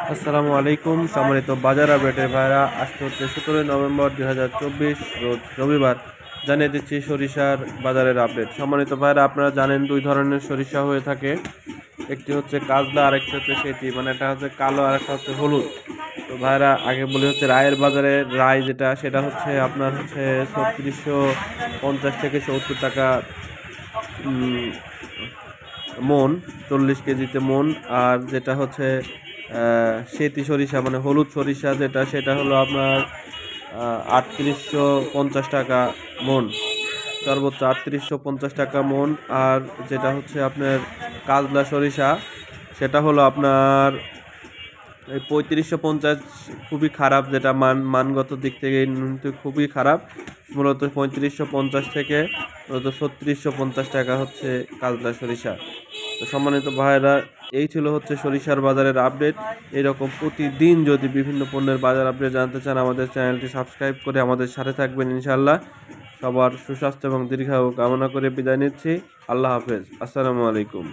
আসসালামু আলাইকুম। সম্মানিত বাজার আপডেটের ভাইরা, আজকে হচ্ছে সতেরোই নভেম্বর দুই হাজার চব্বিশ, রোজ রবিবার। জানিয়ে দিচ্ছি সরিষার বাজারের আপডেট। সম্মানিত ভাইরা, আপনারা জানেন দুই ধরনের সরিষা হয়ে থাকে। একটি হচ্ছে কাজলা আর একটি হচ্ছে সেটি। মানে একটা হচ্ছে কালো আর একটা হচ্ছে হলুদ। তো ভাইরা, আগে বলি হচ্ছে রায়ের বাজারে রায় যেটা, সেটা হচ্ছে আপনার হচ্ছে ছত্রিশশো পঞ্চাশ থেকে সত্তর টাকা মন, চল্লিশ কেজিতে মন। আর যেটা হচ্ছে সেতি সরিষা মানে হলুদ সরিষা যেটা, সেটা হলো আপনার আটত্রিশশো পঞ্চাশ টাকা মন। সর্বোচ্চ আটত্রিশশো পঞ্চাশ টাকা মন। আর যেটা হচ্ছে আপনার কাজলা সরিষা, সেটা হলো আপনার এই পঁয়ত্রিশশো পঞ্চাশ, খুবই খারাপ যেটা মান, মানগত দিক থেকে খুবই খারাপ। মূলত পঁয়ত্রিশশো পঞ্চাশ থেকে মূলত ছত্রিশশো পঞ্চাশ টাকা হচ্ছে কাজলা সরিষা। তো সম্মানিত ভাইয়েরা এই ছিল হচ্ছে সরিষার বাজারের আপডেট। এরকম প্রতিদিন যদি বিভিন্ন পণ্যের বাজার আপডেট জানতে চান, আমাদের চ্যানেলটি সাবস্ক্রাইব করে আমাদের সাথে থাকবেন ইনশাল্লাহ সবার সুস্বাস্থ্য এবং দীর্ঘায়ু কামনা করে বিদায় নিচ্ছি। আল্লাহ হাফেজ। আসসালামু আলাইকুম।